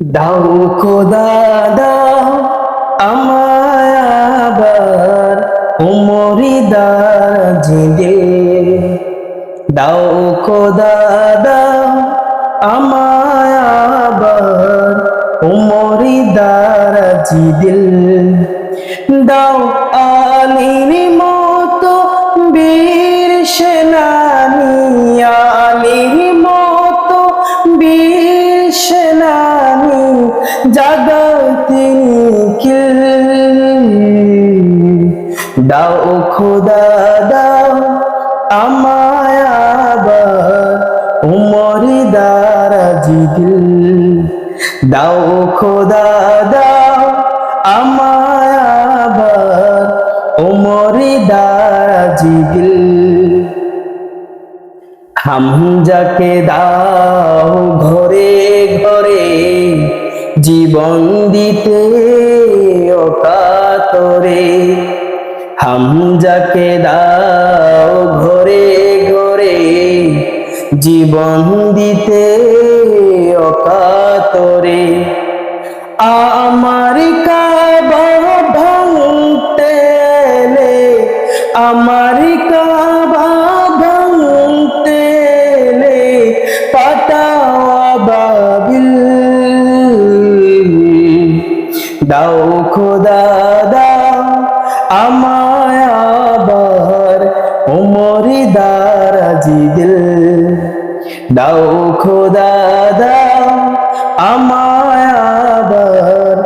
দাও খোদা, দাও আমায় উমরি দাজিদে দাও খোদা, দাও আমায় আবার উমরি দারাজিদিল দাও আলির জাগাতে দাও খোদা, দাও আমায় আবার উমরি দারাজিদিল দাও খোদা, দাও আমায় আবার উমরি দারাজিদিল হামজাকে দাও ঘরে ঘরে জীবন দিতে অকাতরে। হামজাকে দাও ঘরে ঘরে। জীবন দিতে অকাতরে। আমার কাবা ভাঙতে আমার কাবা দাও খোদা, দাও আমায় আবার উমরি দারাজি দিল দাও খোদা, দাও আমায় আবার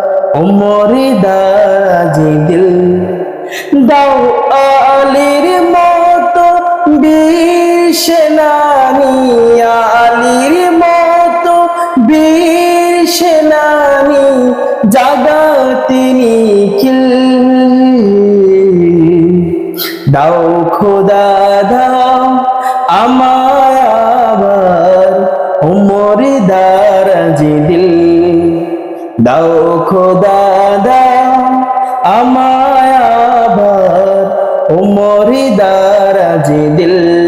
উমরি দারাজি দিল দাও আলির মতো বীর সেনানি আলির তিনি কিল দাও খোদা, দাও আমায় আবার উমরি দারাজি দিল দাও খোদা, দাও আমায় আবার উমরি দারাজি দিল